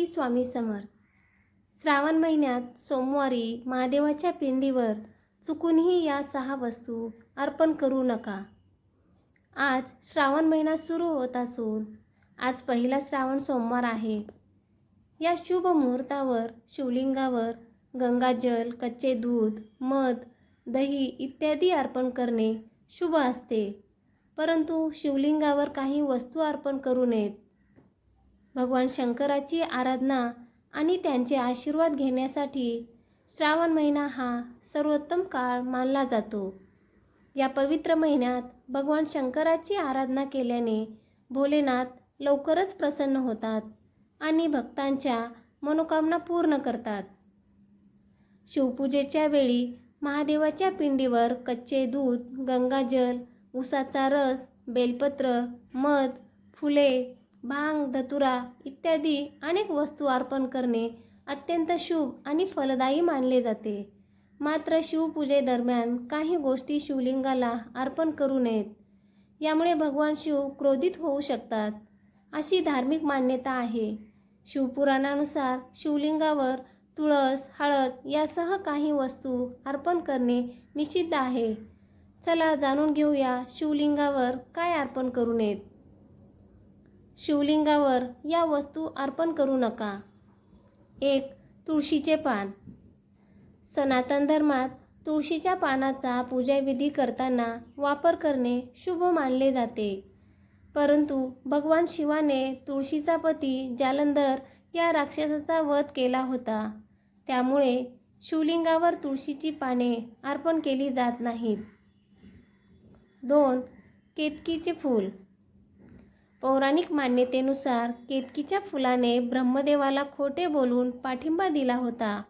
श्री स्वामी समर्थ. श्रावण महिन्यात सोमवारी महादेवाच्या पिंडीवर चुकूनही या सहा वस्तू अर्पण करू नका. आज श्रावण महिना सुरू होत असून आज पहिला श्रावण सोमवार आहे. या शुभ मुहूर्तावर शिवलिंगावर गंगाजल कच्चे दूध मध दही इत्यादी अर्पण करणे शुभ असते. परंतु शिवलिंगावर काही वस्तू अर्पण करू नयेत. भगवान शंकराची आराधना आणि त्यांचे आशीर्वाद घेण्यासाठी श्रावण महिना हा सर्वोत्तम काळ मानला जातो. या पवित्र महिन्यात भगवान शंकराची आराधना केल्याने भोलेनाथ लवकरच प्रसन्न होतात आणि भक्तांच्या मनोकामना पूर्ण करतात. शिवपूजेच्या वेळी महादेवाच्या पिंडीवर कच्चे दूध गंगाजल उसाचा रस बेलपत्र मध फुले भांग धतुरा इत्यादी अनेक वस्तू अर्पण करणे अत्यंत शुभ आणि फलदायी मानले जाते. मात्र शिवपूजेदरम्यान काही गोष्टी शिवलिंगाला अर्पण करू नयेत. यामुळे भगवान शिव क्रोधित होऊ शकतात अशी धार्मिक मान्यता आहे. शिवपुराणानुसार शिवलिंगावर तुळस हळद यासह काही वस्तू अर्पण करणे निषिद्ध आहे. चला जाणून घेऊया शिवलिंगावर काय अर्पण करू नयेत. शिवलिंगावर या वस्तू अर्पण करू नका. एक तुळशीचे पान. सनातन धर्मात तुळशीच्या पानाचा पूजाविधी करताना वापर करणे शुभ मानले जाते. परंतु भगवान शिवाने तुळशीचा पती जालंधर या राक्षसाचा वध केला होता. त्यामुळे शिवलिंगावर तुळशीची पाने अर्पण केली जात नाहीत. दोन केतकीचे फूल. पौराणिक मान्यतेनुसार केतकीच्या फुलाने ब्रह्मदेवाला खोटे बोलून पाठिंबा दिला होता.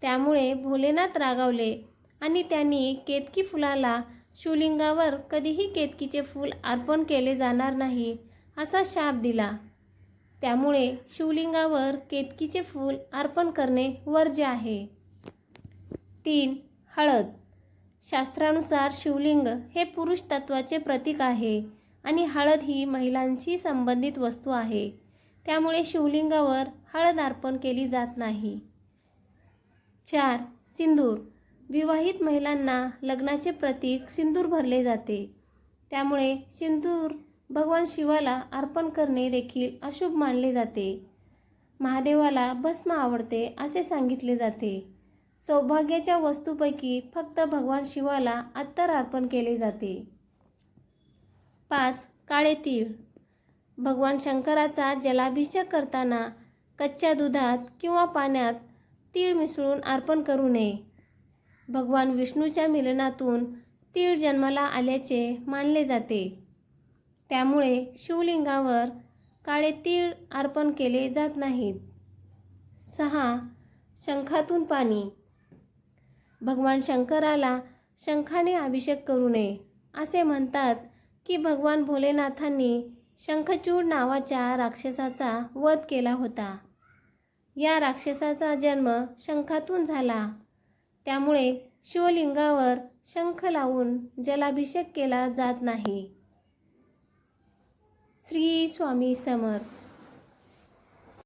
त्यामुळे भोलेनाथ रागावले आणि त्यांनी केतकी फुलाला शिवलिंगावर कधीही केतकीचे फूल अर्पण केले जाणार नाही असा शाप दिला. त्यामुळे शिवलिंगावर केतकीचे फूल अर्पण करणे वर्ज्य आहे. तीन. हळद. शास्त्रानुसार शिवलिंग हे पुरुष तत्वाचे प्रतीक आहे. आणि हळद ही महिलांशी संबंधित वस्तू आहे. त्यामुळे शिवलिंगावर हळद अर्पण केली जात नाही. चार. सिंदूर. विवाहित महिलांना लग्नाचे प्रतीक सिंदूर भरले जाते. त्यामुळे सिंदूर भगवान शिवाला अर्पण करणे देखील अशुभ मानले जाते. महादेवाला भस्म आवडते असे सांगितले जाते. सौभाग्याच्या वस्तूपैकी फक्त भगवान शिवाला अत्तर अर्पण केले जाते. पाच काळे तीळ. भगवान शंकराचा जलाभिषेक करताना कच्च्या दुधात किंवा पाण्यात तीळ मिसळून अर्पण करू नये. भगवान विष्णूच्या मिलनातून तीळ जन्माला आल्याचे मानले जाते. त्यामुळे शिवलिंगावर काळे तीळ अर्पण केले जात नाहीत. सहा. शंखातून पाणी. भगवान शंकराला शंखाने अभिषेक करू नये असे म्हणतात की भगवान भोलेनाथांनी शंखचूड नावाच्या राक्षसाचा वध केला होता. या राक्षसाचा जन्म शंखातून झाला. त्यामुळे शिवलिंगावर शंख लावून जलाभिषेक केला जात नाही. श्री स्वामी समर्थ.